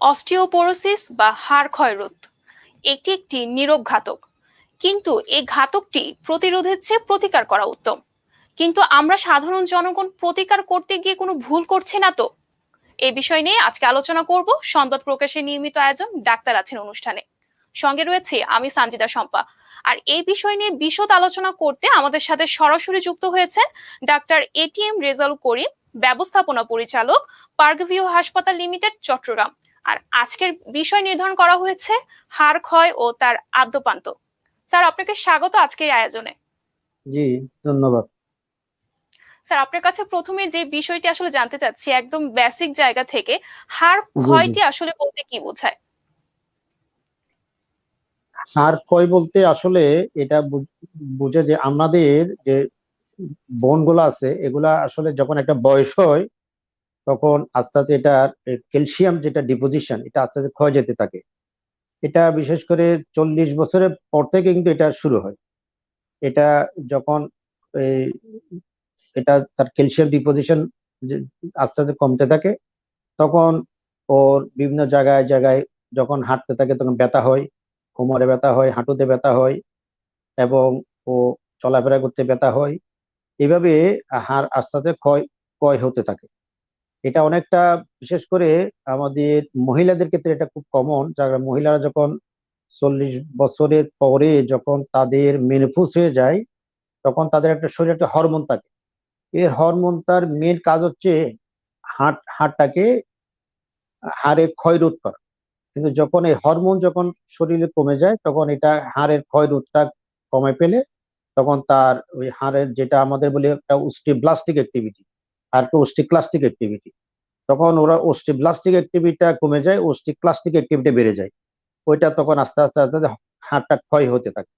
Osteoporosis বা হাড় ক্ষয়রোধ। এটি একটি নীরব ঘাতক। কিন্তু এই ঘাতকটি প্রতিরোধের চেয়ে প্রতিকার করা উত্তম। কিন্তু আমরা সাধারণ জনগণ প্রতিকার করতে গিয়ে কোনো ভুল করছি না তো? এই বিষয় নিয়ে আজকে আলোচনা করব সংবাদ প্রকাশের নিয়মিত আয়োজন ডাক্তার আছেন অনুষ্ঠানে। সঙ্গে রয়েছে আমি সানজিদা শম্পা। আর এই বিষয় নিয়ে বিশদ আলোচনা করতে আমাদের সাথে সরাসরি যুক্ত হয়েছেন ডাক্তার এটিএম রেজাল করিম, ব্যবস্থাপনা পরিচালক, পার্কভিউ হাসপাতাল লিমিটেড, চট্টগ্রাম। আর আজকের বিষয় নির্ধারণ করা হয়েছে হাড় ক্ষয় ও তার আদ্যপান্ত। স্যার আপনাকে স্বাগত আজকের আয়োজনে। জি ধন্যবাদ। স্যার আপনার কাছে প্রথমে যে বিষয়টি আসলে জানতে চাচ্ছি একদম বেসিক জায়গা থেকে হাড়। ক্ষয়টি আসলে বলতে কি বোঝায়? হাড় ক্ষয় বলতে আসলে এটা বুঝে যে আমাদের যে বোনগুলো আছে এগুলা আসলে যখন একটা বয়স হয় তখন আস্তে আস্তে এটা ক্যালসিয়াম যেটা ডিপোজিশন, এটা আস্তে আস্তে ক্ষয় যেতে থাকে। এটা বিশেষ করে চল্লিশ বছরের পর থেকে কিন্তু এটা শুরু হয়। এটা যখন এটা তার ক্যালসিয়াম ডিপোজিশন আস্তে আস্তে কমতে থাকে, তখন ওর বিভিন্ন জায়গায় জায়গায় যখন হাঁটতে থাকে তখন ব্যথা হয়, কোমরে ব্যথা হয়, হাঁটুতে ব্যথা হয় এবং ও চলাফেরা করতে ব্যথা হয়। এভাবে হাড় আস্তে আস্তে ক্ষয় ক্ষয় হতে থাকে। এটা অনেকটা, বিশেষ করে আমাদের মহিলাদের ক্ষেত্রে এটা খুব কমন যারা মহিলারা যখন চল্লিশ বছরের পরে যখন তাদের মেনপুস হয়ে যায়, তখন তাদের একটা শরীরে একটা হরমোন থাকে। এই হরমোনটার মেন কাজ হচ্ছে হাড় হাড়টাকে হাড়ে ক্ষয় রোধ করা। কিন্তু যখন এই হরমোন যখন শরীরে কমে যায়, তখন এটা হাড়ের ক্ষয় রোধটা কমে পেলে তখন তার ওই হাড়ের যেটা আমাদের বলি একটা ওস্টিব্লাস্টিক অ্যাক্টিভিটি আর একটা ওস্টিক্লাস্টিক অ্যাক্টিভিটি তখন ওরা ওস্টিব্লাস্টিক অ্যাক্টিভিটিটা কমে যায় ওস্টিক্লাস্টিক অ্যাক্টিভিটি বেড়ে যায়। ওইটা তখন আস্তে আস্তে আস্তে আস্তে হাড়টা ক্ষয় হতে থাকে।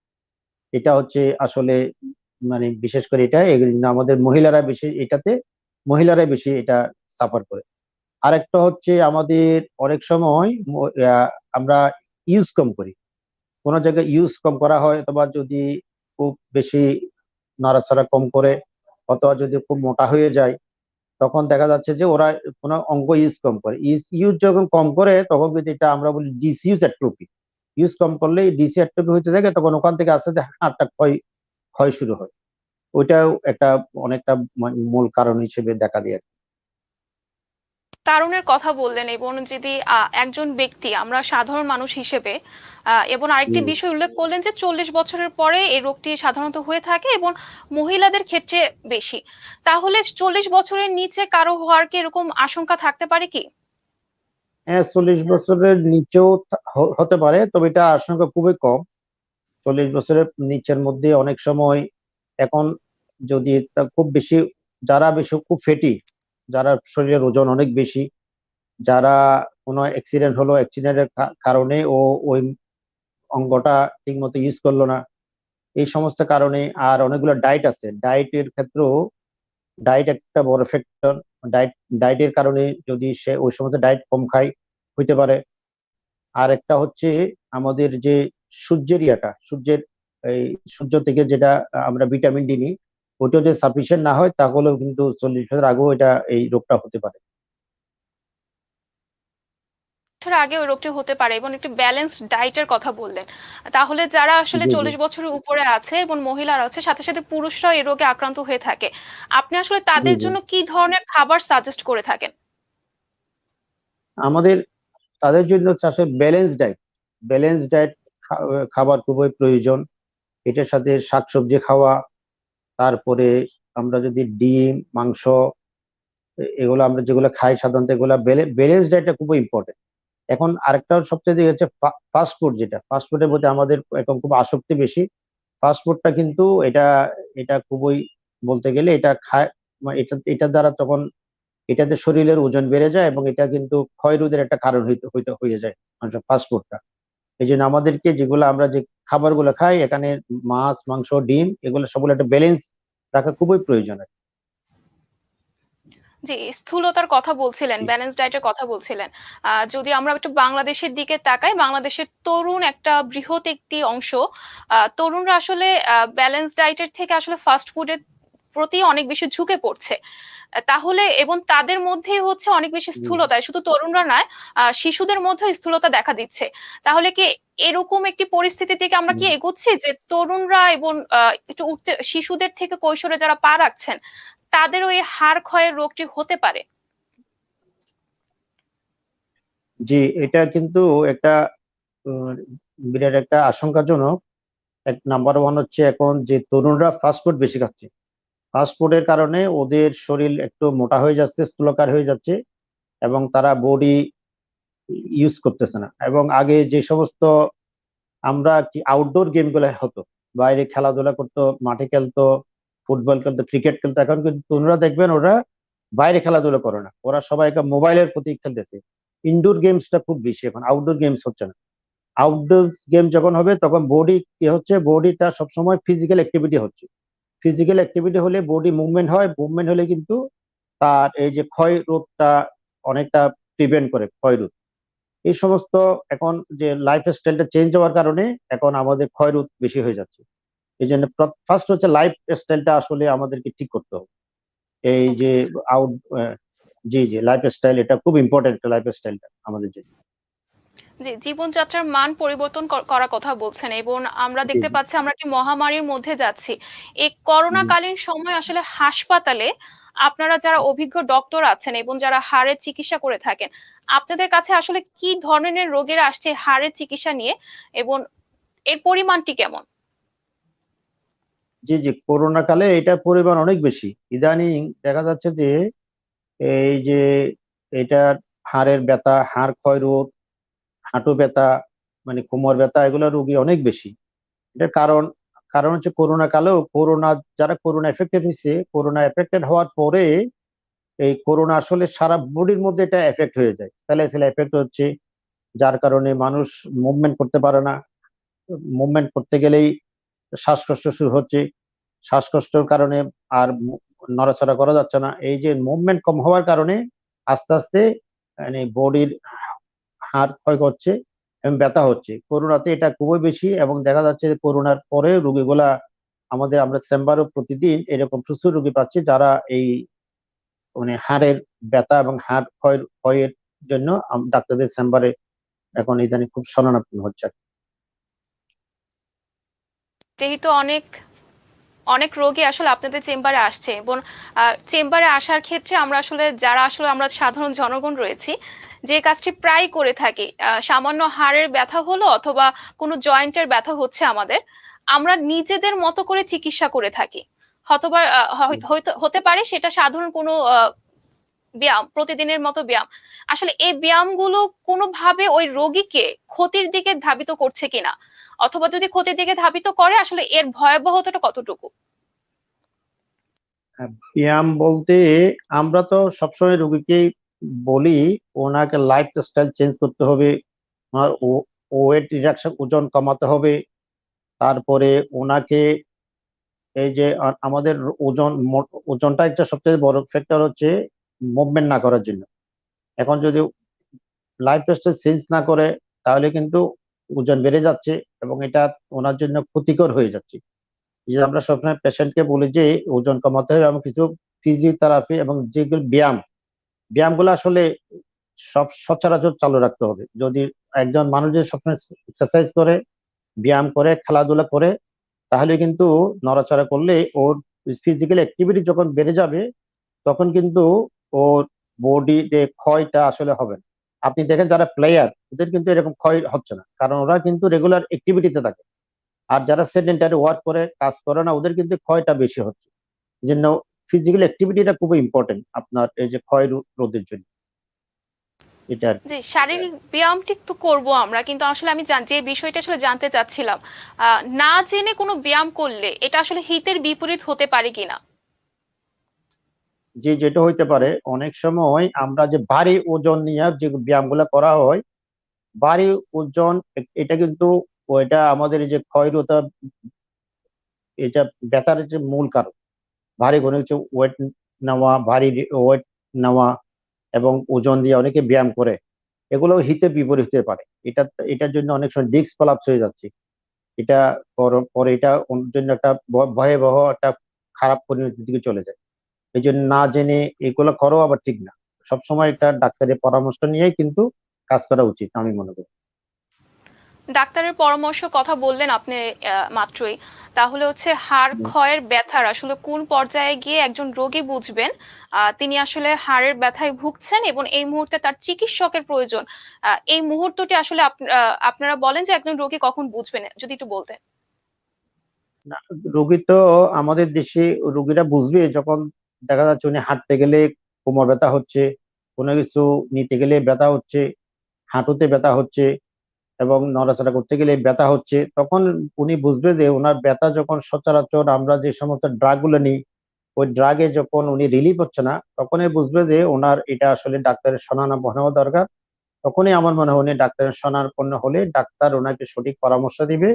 এটা হচ্ছে আসলে মানে বিশেষ করে এটা আমাদের মহিলারা বেশি, এটাতে মহিলারাই বেশি এটা সাফার করে। আরেকটা হচ্ছে আমাদের অনেক সময় আমরা ইউজ কম করি। কোনো জায়গায় ইউজ কম করা হয়, অথবা যদি খুব বেশি নাড়াচাড়া কম করে, অথবা যদি খুব মোটা হয়ে যায় তখন দেখা যাচ্ছে যে ওরা কোনো অঙ্গ ইউজ কম করে। ইউজ যখন কম করে, তখন কিন্তু এটা আমরা বলি ডিসিউজ অ্যাট্রোপি ইউজ কম করলে ডিসি অ্যাট্রোপি হতে থাকে তখন ওখান থেকে আস্তে আস্তে হাড়টা ক্ষয় ক্ষয় শুরু হয়। ওইটাও একটা অনেকটা মূল কারণ হিসেবে দেখা দিয়ে কারণের কথা বললেন এবং যদি একজন ব্যক্তি আমরা সাধারণ মানুষ হিসেবে এবং আরেকটি বিষয় উল্লেখ করলেন যে চল্লিশ বছরের পরে এই রোগটি সাধারণত হয়ে থাকে এবং মহিলাদের ক্ষেত্রে বেশি। তাহলে চল্লিশ বছরের নিচে কারও হওয়ার কি এরকম আশঙ্কা থাকতে পারে কি? হ্যাঁ চল্লিশ বছরের নিচেও হতে পারে তবে এটা আশঙ্কা খুবই কম। চল্লিশ বছরের নিচের মধ্যে অনেক সময় এখন যদি খুব বেশি যারা বেশি খুব ফেটি যারা শরীরের ওজন অনেক বেশি, যারা কোনো অ্যাক্সিডেন্ট হলো অ্যাক্সিডেন্টের কারণে ও ওই অঙ্গটা ঠিক মতো ইউজ করল না, এই সমস্ত কারণে আর অনেকগুলো ডায়েট আছে। ডায়েটের ক্ষেত্রেও ডায়েট একটা বড় ফ্যাক্টর ডায়েট ডায়েটের কারণে যদি সে ওই সমস্ত ডায়েট কম খায়, হইতে পারে। আর একটা হচ্ছে আমাদের যে সূর্যের ইয়াটা, সূর্যের এই সূর্য থেকে যেটা আমরা ভিটামিন ডি নিই ওটা যদি সাফিসিয়েন্ট না হয় তাহলেও কিন্তু চল্লিশ বছর আগেও এটা এই রোগটা হতে পারে। বছর আগে ওই রোগটি হতে পারে এবং একটি ব্যালেন্সড ডায়েটের কথা বললেন। তাহলে যারা আসলে। চল্লিশ বছরের উপরে আছে এবং মহিলারা আছে সাথে সাথে পুরুষরা এই রোগে আক্রান্ত হয়ে থাকে। আপনি আসলে তাদের। জন্য কি ধরনের খাবার সাজেস্ট করে থাকেন? আমাদের তাদের জন্য আসলে ব্যালেন্স ডায়েট ব্যালেন্স ডায়েট খাবার খুবই প্রয়োজন। এটার সাথে শাকসবজি খাওয়া তারপরে আমরা যদি ডিম, মাংস, এগুলো আমরা যেগুলো খাই সাধারণত এগুলো ব্যালেন্স ডায়েটটা খুবই ইম্পর্টেন্ট এখন আরেকটা সবচেয়ে হচ্ছে ফাস্ট ফুড যেটা। ফাস্ট ফুডের মধ্যে আমাদের এখন খুব আসক্তি বেশি। ফাস্ট ফুডটা কিন্তু এটা এটা খুবই বলতে গেলে এটা খায় মানে এটা এটা দ্বারা তখন এটাতে শরীরের ওজন বেড়ে যায় এবং এটা কিন্তু ক্ষয় রোধের একটা কারণ হইতে হয়ে যায় মানুষের ফাস্ট ফুডটা এই জন্য আমাদেরকে যেগুলো আমরা যে খাবারগুলো খাই, এখানে মাছ, মাংস, ডিম, এগুলো সবগুলো একটা ব্যালেন্স রাখা খুবই প্রয়োজন জি স্থূলতার কথা বলছিলেন ব্যালেন্স ডায়েটের কথা বলছিলেন। আহ, যদি আমরা একটু বাংলাদেশের দিকে তাকাই বাংলাদেশের তরুণ একটা বৃহৎ একটি অংশ। আহ, তরুণরা আসলে ব্যালেন্স ডায়েটের থেকে আসলে ফাস্ট ফুডের প্রতি অনেক বেশি ঝুঁকে পড়ছে। তাহলে এবং তাদের মধ্যে হচ্ছে অনেক বেশি স্থূলতা শুধু তরুণরা নয় শিশুদের মধ্যে স্থূলতা দেখা দিচ্ছে। তাহলে কি এরকম একটি পরিস্থিতি থেকে আমরা কি এগোচ্ছি যে তরুণরা এবং একটু উঠতে শিশুদের থেকে কৈশোরে যারা পা রাখছেন তাদের ওই হাড় ক্ষয়ের রোগটি হতে পারে? জি এটা কিন্তু একটা বিরাট একটা আশঙ্কাজনক। এক নাম্বার ওয়ান হচ্ছে এখন যে তরুণরা ফাস্ট ফুড বেশি খাচ্ছে। ফাস্ট ফুডের কারণে ওদের শরীর একটু মোটা হয়ে যাচ্ছে, স্থূলকার হয়ে যাচ্ছে এবং তারা বডি ইউজ করতেছে না। এবং আগে যে সমস্ত আমরা কি আউটডোর গেমগুলো হতো, বাইরে খেলাধুলা করতো, মাঠে খেলতো ফুটবল খেলতো ক্রিকেট খেলতো, এখন কিন্তু তরুণরা দেখবেন ওরা বাইরে খেলাধুলা করে না। ওরা সবাই একটা মোবাইলের প্রতি খেলতেছে। ইনডোর গেমসটা খুব বেশি এখন আউটডোর গেমস হচ্ছে না। আউটডোর গেম যখন হবে, তখন বডি কি হচ্ছে? বডিটা সবসময় ফিজিক্যাল অ্যাক্টিভিটি হচ্ছে। ফিজিক্যাল অ্যাক্টিভিটি হলে বডি মুভমেন্ট হয় মুভমেন্ট হলে কিন্তু তার এই যে ক্ষয় রোধটা অনেকটা প্রিভেন্ট করে, ক্ষয় রোধ এই সমস্ত এখন যে লাইফ স্টাইলটা চেঞ্জ হওয়ার কারণে এখন আমাদের ক্ষয় রোধ বেশি হয়ে যাচ্ছে। এই জন্য ফার্স্ট হচ্ছে লাইফ স্টাইলটা আসলে আমাদেরকে ঠিক করতে হবে। এই যে আউট জি জি লাইফ স্টাইল এটা খুব ইম্পর্টেন্ট লাইফ স্টাইলটা আমাদের জন্য। জি জীবনযাত্রার মান পরিবর্তন কর- করার কথা বলছেন এবং আমরা দেখতে পাচ্ছি আমরা একটি মহামারীর মধ্যে যাচ্ছি। এই করোনাকালীন সময় আসলে হাসপাতালে আপনারা যারা অভিজ্ঞ ডক্টর আছেন এবং যারা হাড়ের চিকিৎসা করে থাকেন আপনাদের কাছে আসলে কি ধরনের রোগের আসছে হাড়ের চিকিৎসা নিয়ে এবং এর পরিমাণটি কেমন? জি জি করোনা কালে এটার পরিমাণ অনেক বেশি। ইদানিং দেখা যাচ্ছে যে এই যে এটার হাড়ের ব্যথা হাড় ক্ষয় রোধ হাঁটু ব্যথা মানে কোমর ব্যথা, এগুলো রোগী অনেক বেশি। এটার কারণ কারণ হচ্ছে করোনা কালেও করোনা, যারা করোনা এফেক্টেড হয়েছে, করোনা এফেক্টেড হওয়ার পরে এই করোনা আসলে সারা বডির মধ্যে এটা এফেক্ট হয়ে যায়। তাহলে সেটা এফেক্ট হচ্ছে, যার কারণে মানুষ মুভমেন্ট করতে পারে না। মুভমেন্ট করতে গেলেই শ্বাসকষ্ট শুরু হচ্ছে। শ্বাসকষ্টের কারণে আর নড়াচড়া করা যাচ্ছে না। এই যে মুভমেন্ট কম হওয়ার কারণে আস্তে আস্তে মানে বডির হাড় ক্ষয় করছে এবং ব্যথা হচ্ছে। করোনাতে এটা খুবই বেশি এবং দেখা যাচ্ছে যে করোনার পরে রোগীগুলা আমাদের আমরা চেম্বারও প্রতিদিন এরকম প্রচুর রোগী পাচ্ছি যারা এই মানে হাড়ের ব্যথা এবং হাড় ক্ষয়, ক্ষয়ের জন্য ডাক্তারদের চেম্বারে এখন ইদানিং খুব শরণাপন্ন হচ্ছে। যেহেতু অনেক অনেক রোগী আসলে আপনাদের চেম্বারে আসছে এবং চেম্বারে আসার ক্ষেত্রে আমরা আসলে, যারা আসলে আমরা সাধারণ জনগণ রয়েছি যে কাজটি প্রায় করে থাকি সামান্য হাড়ের ব্যথা হলো অথবা কোনো জয়েন্টের ব্যথা হচ্ছে আমাদের আমরা নিজেদের মতো করে চিকিৎসা করে থাকি। হতবা হতে পারে সেটা সাধারণ কোনো ব্যায়াম প্রতিদিনের মতো ব্যায়াম। আসলে এই ব্যায়ামগুলো কোনোভাবে ওই রোগীকে ক্ষতির দিকে ধাবিত করছে কিনা অথবা যদি ক্ষতির দিকে ধাবিত করে আসলে এর ভয়াবহতাটা কতটুকু? ব্যায়াম বলতে আমরা তো সবসময় রোগীকে বলি, ওনাকে লাইফ স্টাইল চেঞ্জ করতে হবে, ওনার ওয়েট রিডাকশন ওজন কমাতে হবে। তারপরে ওনাকে এই যে আমাদের ওজন ওজনটা একটা সবচেয়ে বড় ফ্যাক্টর হচ্ছে মুভমেন্ট না করার জন্য। এখন যদি লাইফ স্টাইল চেঞ্জ না করে, তাহলে কিন্তু ওজন বেড়ে যাচ্ছে এবং এটা ওনার জন্য ক্ষতিকর হয়ে যাচ্ছে। যে আমরা সবসময় পেশেন্টকে বলি যে, ওজন কমাতে হবে এবং কিছু ফিজিওথেরাপি এবং যেগুলো ব্যায়াম ব্যায়ামগুলো আসলে সব সচরাচর চালু রাখতে হবে। যদি একজন মানুষ যদি সবসময় এক্সারসাইজ করে, ব্যায়াম করে, খেলাধুলা করে, তাহলে কিন্তু নড়াচড়া করলে ওর ফিজিক্যাল অ্যাক্টিভিটি যখন বেড়ে যাবে, তখন কিন্তু ওর বডি যে ক্ষয়টা আসলে হবে না। আপনি দেখেন যারা প্লেয়ার ওদের কিন্তু এরকম ক্ষয় হচ্ছে না। কারণ ওরা কিন্তু রেগুলার অ্যাক্টিভিটিতে থাকে। আর যারা সেডেন্টারি ওয়ার্ক করে, কাজ করে না, ওদের কিন্তু ক্ষয়টা বেশি হচ্ছে। জন্য ফিজিক্যাল অ্যাক্টিভিটিটা খুবই ইম্পর্টেন্ট আপনার এই যে ক্ষয় রোধের জন্য। এটা। যে শারীরিক ব্যায়ামটি তো করব আমরা কিন্তু আসলে আমি যে বিষয়টা আসলে জানতে চাচ্ছিলাম না জেনে কোনো ব্যায়াম করলে এটা আসলে হিতের বিপরীত হতে পারে কিনা? যে যেটা হইতে পারে অনেক সময় আমরা যে ভারী ওজন নিয়ে যে ব্যায়ামগুলো করা হয় ভারী ওজন এটা কিন্তু ওইটা আমাদের এই যে ক্ষয়রতা এটা ব্যথার যে মূল কারণ। ভারী কোনো কিছু ওয়েট নেওয়া, ভারী ওয়েট নেওয়া এবং ওজন দিয়ে অনেকে ব্যায়াম করে। এগুলো হিতে বিপরীত হতে পারে। এটা, এটার জন্য অনেক সময় ডিস্ক ফলাপস হয়ে যাচ্ছে। এটা পর- এটা ওর জন্য একটা ভয়াবহ একটা খারাপ পরিণতির দিকে চলে যায়। এই জন্য না জেনে এগুলো করো আবার ঠিক না। সবসময় একটা ডাক্তারের পরামর্শ নিয়েই কিন্তু কাজ করা উচিত, আমি মনে করি। ডাক্তারের পরামর্শ কথা বললেন আপনি মাত্রই। তাহলে হচ্ছে হাড় ক্ষয়ের ব্যথার আসলে কোন পর্যায়ে গিয়ে একজন রোগী বুঝবেন? তিনি আসলে হাড়ের ব্যথায় ভুগছেন এবং এই মুহূর্তে তার চিকিৎসকের প্রয়োজন। এই মুহূর্তটি আসলে আপনারা বলেন যে একজন রোগী কখন বুঝবেন? যদি একটু বলতেন। রোগী তো আমাদের দেশে রোগীরা বুঝবে যখন দেখা যাচ্ছে উনি হাঁটতে গেলে কোমর ব্যথা হচ্ছে কোনো কিছু নিতে গেলে ব্যথা হচ্ছে হাঁটুতে ব্যথা হচ্ছে এবং নড়াচড়া করতে গেলে ব্যথা হচ্ছে, তখন উনি বুঝবে যে ওনার ব্যথা যখন সচরাচর আমরা যে সমস্ত ড্রাগগুলো নিই, ওই ড্রাগে যখন উনি রিলিফ হচ্ছে না, তখনই বুঝবে যে ওনার এটা আসলে ডাক্তারের শনানাপন্ন হওয়া দরকার। তখনই আমার মনে হয় উনি ডাক্তারের শনানাপন্ন হলে ডাক্তার ওনাকে সঠিক পরামর্শ দিবে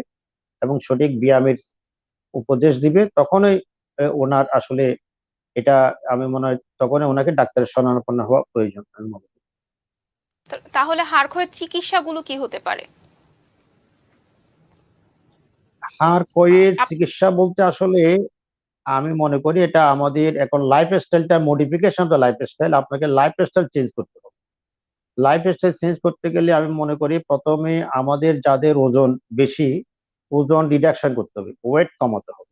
এবং সঠিক ব্যায়ামের উপদেশ দিবে, তখনই ওনার আসলে এটা আমি মনে হয় তখনই ওনাকে ডাক্তারের শরণাপন্ন হওয়া প্রয়োজন। আমি মনে তাহলে হাড় ক্ষয়ের চিকিৎসাগুলো কি হতে পারে? হাড় ক্ষয়ের চিকিৎসা বলতে আসলে আমি মনে করি এটা আমাদের এখন লাইফ স্টাইলটা মডিফিকেশন তো লাইফ স্টাইল আপনাকে লাইফ স্টাইল চেঞ্জ করতে হবে। লাইফ স্টাইল চেঞ্জ করতে গেলে আমি মনে করি প্রথমে আমাদের যাদের ওজন বেশি ওজন রিডাকশন করতে হবে ওয়েট কমাতে হবে।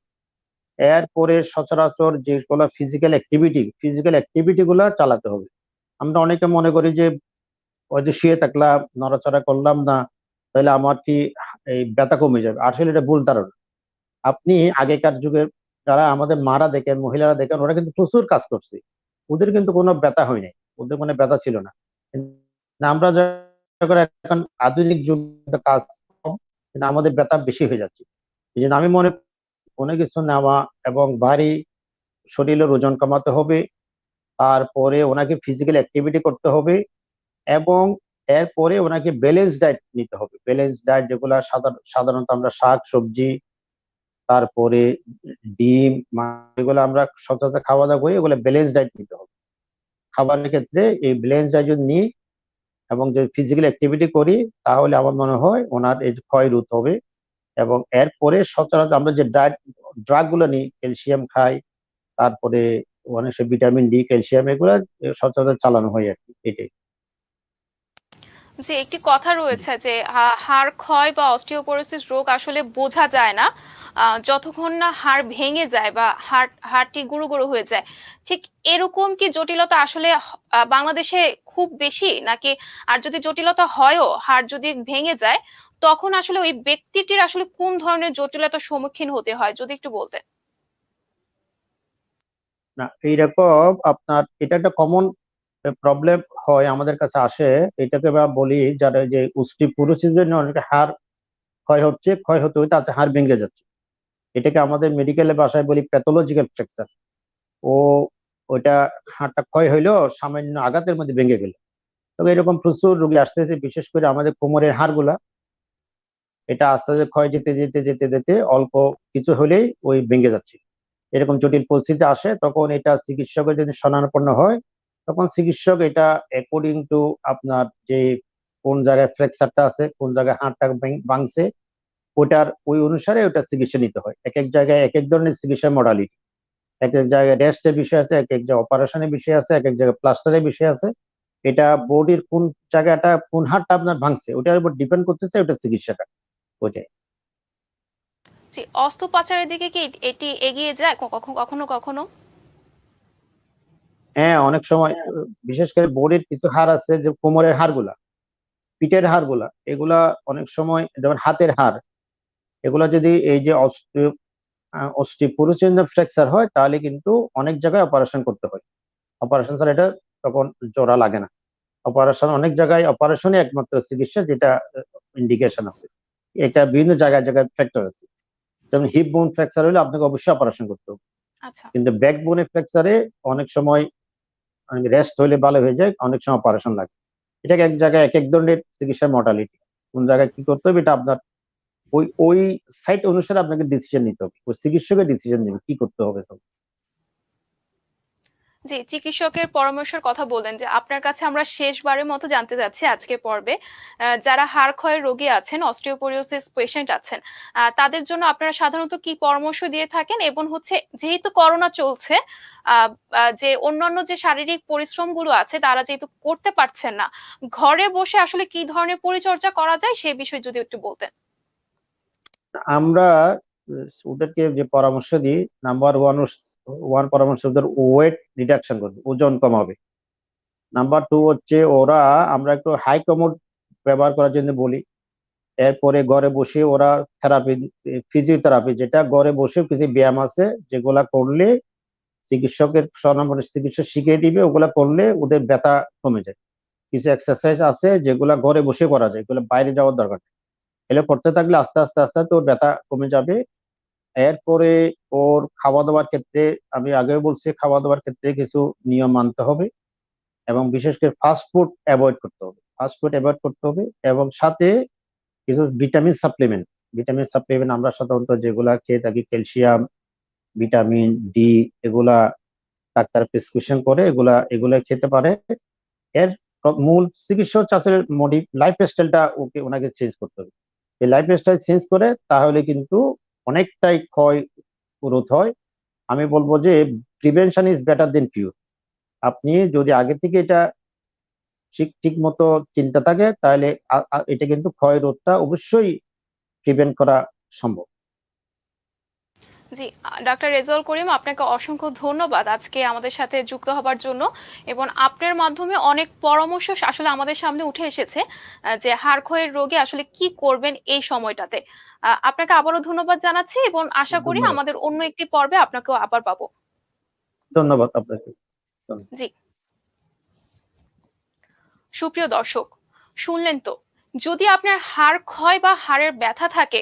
এরপরে সচরাচর যেগুলো ফিজিক্যাল অ্যাক্টিভিটি ফিজিক্যাল অ্যাক্টিভিটি গুলা চালাতে হবে। আমরা অনেকে মনে করি যে ওই যে শুয়ে থাকলাম, নড়াচড়া করলাম না, তাহলে আমার কি এই ব্যথা কমে যাবে? আসলে এটা ভুল ধারণা। আপনি আগেকার যুগের যারা আমাদের মারা দেখেন, মহিলারা দেখেন, ওরা কিন্তু প্রচুর কাজ করছে। ওদের কিন্তু কোনো ব্যথা হয় নাই, ওদের কোনো ব্যথা ছিল না। আমরা এখন আধুনিক যুগে, কাজ কিন্তু আমাদের ব্যথা বেশি হয়ে যাচ্ছে। এই জন্য আমি মনে, কোনো কিছু নেওয়া এবং ভারী শরীরের ওজন কমাতে হবে, তারপরে ওনাকে ফিজিক্যাল অ্যাক্টিভিটি করতে হবে এবং এরপরে ওনাকে ব্যালেন্স ডায়েট নিতে হবে। ব্যালেন্স ডায়েট যেগুলো সাধারণ- সাধারণত আমরা শাক, সবজি, তারপরে ডিম এগুলো আমরা সচরাচর খাওয়া দাওয়া করি এগুলো ব্যালেন্স ডায়েট নিতে হবে। খাবারের ক্ষেত্রে এই ব্যালেন্স ডায়েট যদি নিই এবং যদি ফিজিক্যাল অ্যাক্টিভিটি করি, তাহলে আমার মনে হয় ওনার এই ক্ষয় রোধ হবে এবং এরপরে সচরাচর আমরা যে ডায়েট ড্রাগগুলো নিই ক্যালসিয়াম খাই, তারপরে অনেক ভিটামিন ডি ক্যালসিয়াম এগুলো সচরাচর চালানো হয় আর কি, এটাই। যে একটি কথা রয়েছে যে হাড় ক্ষয় বা অস্টিওপোরোসিস রোগ আসলে বোঝা যায় না। যতক্ষণ না হাড় ভেঙে যায় বা হাড়, হাড়টি গুঁড়ো গুঁড়ো হয়ে যায়, ঠিক এরকম কি জটিলতা আসলে বাংলাদেশে খুব বেশি? নাকি আর যদি জটিলতা হয়ও, হাড় যদি ভেঙে যায়, তখন আসলে ওই ব্যক্তিটির আসলে কোন ধরনের জটিলতার সম্মুখীন হতে হয়? যদি একটু বলতেন। না, এইরকম আপনার, এটা একটা কমন প্রবলেম হয় আমাদের কাছে আসে, এটাকে আমরা বলি যারা যে উষ্টি পুরুষের জন্য অনেক হাড় ক্ষয় হচ্ছে, ক্ষয় হতে হতে আছে হাড় ভেঙে যাচ্ছে। এটাকে আমাদের মেডিকেলের ভাষায় বলি প্যাথোলজিক্যাল ফ্র্যাকচার ও, ওইটা হাড়টা ক্ষয় হইল, সামান্য আঘাতের মধ্যে ভেঙে গেল। তবে এরকম প্রচুর রোগী আসতেছে, বিশেষ করে আমাদের কোমরের হাড়গুলা। এটা আস্তে আস্তে ক্ষয় যেতে যেতে যেতে যেতে অল্প কিছু হলেই ওই ভেঙে যাচ্ছে। এরকম জটিল পরিস্থিতি আসে, তখন এটা চিকিৎসকের যদি শনানাপন্ন হয়। তখন চিকিৎসক এটা অ্যাকর্ডিং টু আপনার যে কোন জায়গায় ফ্র্যাকচারটা আছে, কোন জায়গায় হাড়টা ভাঙছে, ওটার ওই অনুসারে ওটা চিকিৎসা নিতে হয়। এক এক জায়গায় এক এক ধরনের চিকিৎসা মডালিটি এক এক জায়গায় রেস্টের বিষয় আছে এক এক জায়গায় অপারেশনের বিষয় আছে এক এক জায়গায় প্লাস্টারের বিষয় আছে। এটা বডির কোন জায়গাটা, কোন হাড়টা আপনার ভাঙছে, ওটার উপর ডিপেন্ড করতেছে ওটা চিকিৎসাটা। ওইটাই। যে অস্ত্রোপচারের দিকে কি এটি এগিয়ে যায়? কখনো কখনো? হ্যাঁ অনেক সময় বিশেষ করে বডির কিছু হাড় আছে যে কোমরের হাড়গুলা পিঠের হাড়গুলা এগুলা অনেক সময় যেমন হাতের হাড় এগুলা যদি এই যে অস্টিপুরোসিন ফ্র্যাকচার হয় তাহলে কিন্তু অনেক জায়গায় অপারেশন করতে হয়। অপারেশন স্যার এটা তখন জোড়া লাগে না। অপারেশন অনেক জায়গায় অপারেশনই একমাত্র চিকিৎসা যেটা ইন্ডিকেশন আছে। এটা বিভিন্ন জায়গায় জায়গায় ফ্র্যাকচার আছে। যেমন হিপ বোন ফ্র্যাকচার হলে আপনাকে অবশ্যই অপারেশন করতে হবে। আচ্ছা। কিন্তু ব্যাক বোনের ফ্র্যাকচারে অনেক সময় রেস্ট হলে ভালো হয়ে যায়, অনেক সময় অপারেশন লাগে। এটাকে এক জায়গায় এক এক ধরনের চিকিৎসার মর্টালিটি কোন জায়গায় কি করতে হবে, এটা আপনার ওই ওই সাইট অনুসারে আপনাকে ডিসিশন নিতে হবে। ওই চিকিৎসকের ডিসিশন নেবে কি করতে হবে জি, চিকিৎসকের পরামর্শের কথা বললেন যে আপনার কাছে আমরা শেষবারের মতো জানতে চাচ্ছি আজকে পর্বে যারা হাড় ক্ষয়ের রোগী আছেন অস্টিওপোরিওসিস পেশেন্ট আছেন তাদের জন্য আপনারা সাধারণত কি পরামর্শ দিয়ে থাকেন? এবং হচ্ছে যেহেতু করোনা চলছে যে অন্যান্য যে শারীরিক পরিশ্রমগুলো আছে, তারা যেহেতু করতে পারছেন না, ঘরে বসে আসলে কি ধরনের পরিচর্যা করা যায় সে বিষয়ে যদি একটু বলতেন। আমরা ওদেরকে যে পরামর্শ দিই নাম্বার ওয়ান ওয়ান পরামর্শ ওয়েট রিডাকশন করবে, ওজন কমাবে। নাম্বার টু হচ্ছে ওরা, আমরা একটু হাই কমোড ব্যবহার করার জন্য বলি। এরপরে ঘরে বসে ওরা থেরাপি ফিজিওথেরাপি যেটা ঘরে বসে কিছু ব্যায়াম আছে, যেগুলা করলে চিকিৎসকের স্বনামে চিকিৎসক শিখিয়ে দিবে, ওগুলা করলে ওদের ব্যথা কমে যায়। কিছু এক্সারসাইজ আছে যেগুলা ঘরে বসে করা যায়, এগুলো বাইরে যাওয়ার দরকার নেই। এগুলো করতে থাকলে আস্তে আস্তে আস্তে আস্তে ওর ব্যথা কমে যাবে। এরপরে ওর খাওয়া দাওয়ার ক্ষেত্রে আমি আগেও বলছি খাওয়া দাওয়ার ক্ষেত্রে কিছু নিয়ম মানতে হবে এবং বিশেষ করে ফাস্ট ফুড অ্যাভয়েড করতে হবে। ফাস্ট ফুড অ্যাভয়েড করতে হবে এবং সাথে কিছু ভিটামিন সাপ্লিমেন্ট ভিটামিন সাপ্লিমেন্ট আমরা সাধারণত যেগুলা খেয়ে থাকি ক্যালসিয়াম ভিটামিন ডি এগুলা ডাক্তার প্রেসক্রিপশন করে, এগুলা এগুলা খেতে পারে। এর মূল চিকিৎসা আসলে মডি লাইফ স্টাইলটা ওকে, ওনাকে চেঞ্জ করতে হবে। এই লাইফ স্টাইল চেঞ্জ করে তাহলে কিন্তু অনেকটাই ক্ষয় রোধ হয়। আমি বলব যে prevention is better than cure আপনি যদি আগে থেকে এটা ঠিক ঠিক মতো চিন্তা থাকে, তাহলে এটা কিন্তু ক্ষয় রোধটা অবশ্যই প্রিভেন্ট করা সম্ভব। জি ডাক্তার রেজাউল করিম আপনাকে অসংখ্য ধন্যবাদ আজকে আমাদের সাথে যুক্ত হবার জন্য এবং আপনার মাধ্যমে অনেক পরামর্শ আসলে আমাদের সামনে উঠে এসেছে যে হাড় ক্ষয়ের রোগে আসলে কি করবেন এই সময়টাতে। আপনাকে আবারও ধন্যবাদ জানাচ্ছি এবং আশা করি আমাদের অন্য একটি পর্বে আপনাকেও আবার পাবো। ধন্যবাদ আপনাকে। জি। সুপ্রিয় দর্শক শুনলেন তো যদি আপনার হাড় ক্ষয় বা হাড়ের ব্যথা থাকে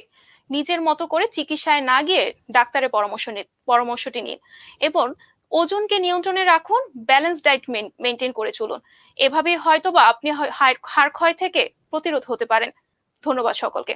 নিজের মতো করে চিকিৎসায় না গিয়ে ডাক্তারের পরামর্শ নিন পরামর্শটি নিন এবং ওজনকে নিয়ন্ত্রণে রাখুন ব্যালেন্স ডায়েট মেনটেন করে চলুন। এভাবেই হয়তোবা আপনি হাড় ক্ষয় থেকে প্রতিরোধ হতে পারেন। ধন্যবাদ সকলকে।